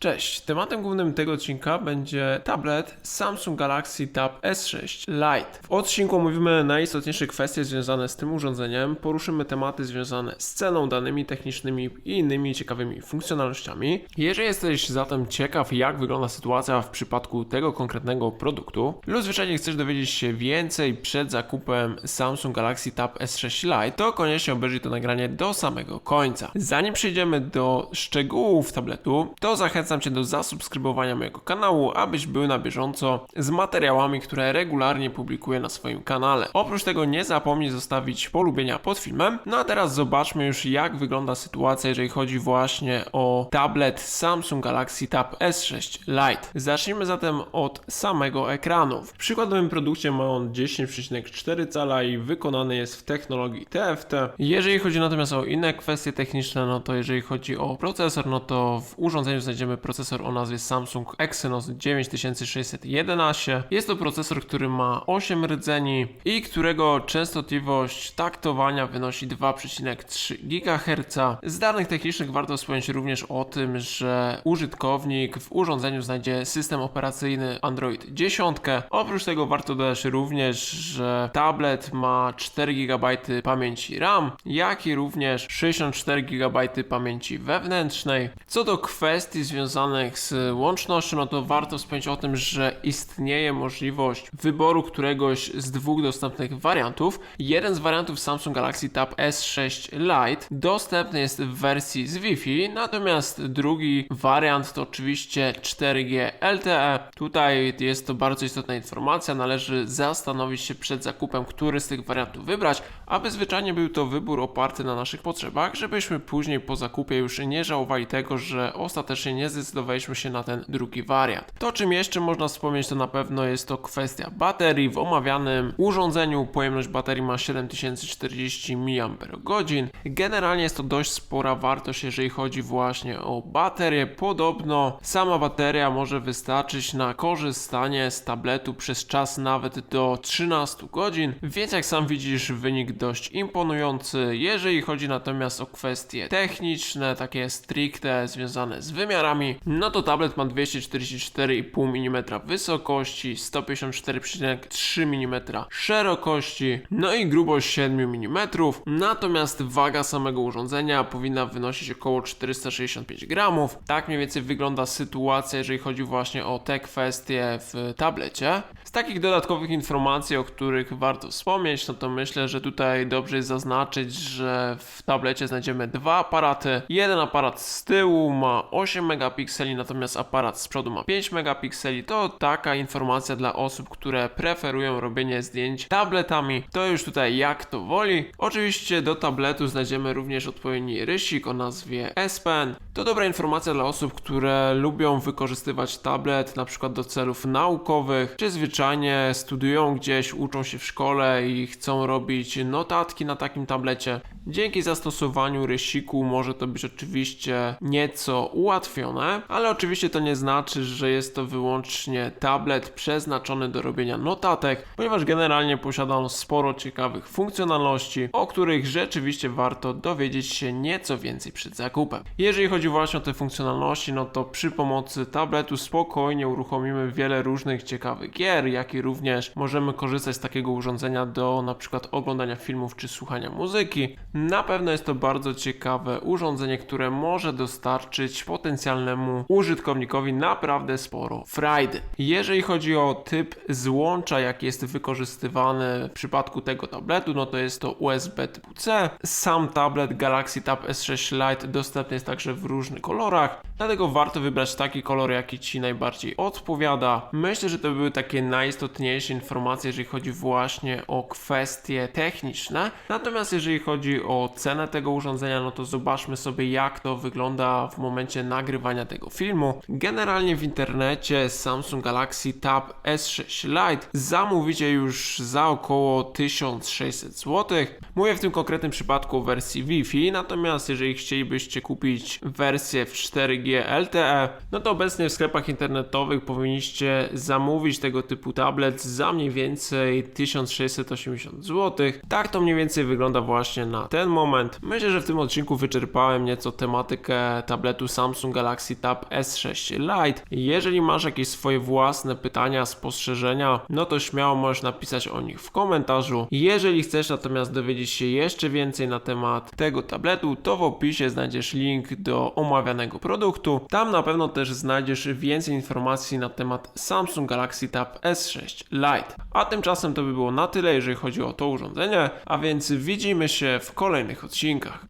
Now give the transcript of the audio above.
Cześć, tematem głównym tego odcinka będzie tablet Samsung Galaxy Tab S6 Lite. W odcinku omówimy najistotniejsze kwestie związane z tym urządzeniem, poruszymy tematy związane z ceną, danymi technicznymi i innymi ciekawymi funkcjonalnościami. Jeżeli jesteś zatem ciekaw, jak wygląda sytuacja w przypadku tego konkretnego produktu, lub zwyczajnie chcesz dowiedzieć się więcej przed zakupem Samsung Galaxy Tab S6 Lite, to koniecznie obejrzyj to nagranie do samego końca. Zanim przejdziemy do szczegółów tabletu, to zachęcam Cię do zasubskrybowania mojego kanału, abyś był na bieżąco z materiałami, które regularnie publikuję na swoim kanale. Oprócz tego nie zapomnij zostawić polubienia pod filmem. No a teraz zobaczmy już jak wygląda sytuacja, jeżeli chodzi właśnie o tablet Samsung Galaxy Tab S6 Lite. Zacznijmy zatem od samego ekranu. W przykładowym produkcie ma on 10,4 cala i wykonany jest w technologii TFT. Jeżeli chodzi natomiast o inne kwestie techniczne, no to jeżeli chodzi o procesor, no to w urządzeniu znajdziemy procesor o nazwie Samsung Exynos 9611. Jest to procesor, który ma 8 rdzeni i którego częstotliwość taktowania wynosi 2,3 GHz. Z danych technicznych warto wspomnieć również o tym, że użytkownik w urządzeniu znajdzie system operacyjny Android 10. Oprócz tego warto dodać również, że tablet ma 4 GB pamięci RAM, jak i również 64 GB pamięci wewnętrznej. Co do kwestii związanych z łącznością, no to warto wspomnieć o tym, że istnieje możliwość wyboru któregoś z dwóch dostępnych wariantów. Jeden z wariantów Samsung Galaxy Tab S6 Lite dostępny jest w wersji z Wi-Fi, natomiast drugi wariant to oczywiście 4G LTE. Tutaj jest to bardzo istotna informacja, należy zastanowić się przed zakupem, który z tych wariantów wybrać, aby zwyczajnie był to wybór oparty na naszych potrzebach, żebyśmy później po zakupie już nie żałowali tego, że ostatecznie nie zdecydowaliśmy się na ten drugi wariant. To czym jeszcze można wspomnieć to na pewno jest to kwestia baterii. W omawianym urządzeniu pojemność baterii ma 7040 mAh. Generalnie jest to dość spora wartość, jeżeli chodzi właśnie o baterię. Podobno sama bateria może wystarczyć na korzystanie z tabletu przez czas nawet do 13 godzin, więc jak sam widzisz wynik dość imponujący. Jeżeli chodzi natomiast o kwestie techniczne, takie stricte związane z wymiarami, no to tablet ma 244,5 mm wysokości, 154,3 mm szerokości, no i grubość 7 mm. Natomiast waga samego urządzenia powinna wynosić około 465 gramów. Tak mniej więcej wygląda sytuacja, jeżeli chodzi właśnie o te kwestie w tablecie. Z takich dodatkowych informacji, o których warto wspomnieć, no to myślę, że tutaj dobrze jest zaznaczyć, że w tablecie znajdziemy dwa aparaty. Jeden aparat z tyłu ma 8 megapikseli, natomiast aparat z przodu ma 5 megapikseli. To taka informacja dla osób, które preferują robienie zdjęć tabletami. To już tutaj jak to woli. Oczywiście do tabletu znajdziemy również odpowiedni rysik o nazwie S Pen. To dobra informacja dla osób, które lubią wykorzystywać tablet na przykład do celów naukowych, czy zwyczajnie studiują gdzieś, uczą się w szkole i chcą robić notatki na takim tablecie. Dzięki zastosowaniu rysiku może to być oczywiście nieco ułatwione, ale oczywiście to nie znaczy, że jest to wyłącznie tablet przeznaczony do robienia notatek, ponieważ generalnie posiada on sporo ciekawych funkcjonalności, o których rzeczywiście warto dowiedzieć się nieco więcej przed zakupem. Jeżeli chodzi właśnie o te funkcjonalności, no to przy pomocy tabletu spokojnie uruchomimy wiele różnych ciekawych gier, jak i również możemy korzystać z takiego urządzenia do na przykład oglądania filmów czy słuchania muzyki. Na pewno jest to bardzo ciekawe urządzenie, które może dostarczyć potencjalnemu użytkownikowi naprawdę sporo frajdy. Jeżeli chodzi o typ złącza, jaki jest wykorzystywany w przypadku tego tabletu, no to jest to USB typu C. Sam tablet Galaxy Tab S6 Lite dostępny jest także w różnych kolorach, dlatego warto wybrać taki kolor, jaki Ci najbardziej odpowiada. Myślę, że to były takie najistotniejsze informacje, jeżeli chodzi właśnie o kwestie techniczne. Natomiast jeżeli chodzi o cenę tego urządzenia, no to zobaczmy sobie, jak to wygląda w momencie nagrywania tego filmu. Generalnie w internecie Samsung Galaxy Tab S6 Lite zamówicie już za około 1600 zł. Mówię w tym konkretnym przypadku o wersji Wi-Fi, natomiast jeżeli chcielibyście kupić wersję w 4G LTE, no to obecnie w sklepach internetowych powinniście zamówić tego typu tablet za mniej więcej 1680 zł. Tak to mniej więcej wygląda właśnie na ten moment. Myślę, że w tym odcinku wyczerpałem nieco tematykę tabletu Samsung Galaxy Tab S6 Lite. Jeżeli masz jakieś swoje własne pytania, spostrzeżenia, no to śmiało możesz napisać o nich w komentarzu. Jeżeli chcesz natomiast dowiedzieć się jeszcze więcej na temat tego tabletu, to w opisie znajdziesz link do omawianego produktu. Tam na pewno też znajdziesz więcej informacji na temat Samsung Galaxy Tab S6 Lite. A tymczasem to by było na tyle, jeżeli chodzi o to urządzenie, a więc widzimy się w kolejnych odcinkach.